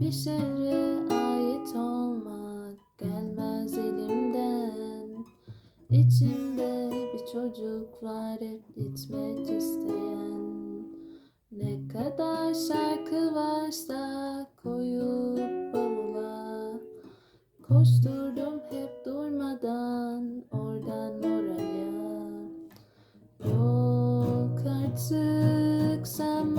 Bir şehre ait olmak gelmez elimden. İçimde bir çocuk var hep gitmek isteyen. Ne kadar şarkı varsa koyup bavula. Koşturdum hep durmadan oradan oraya. Yok artık sen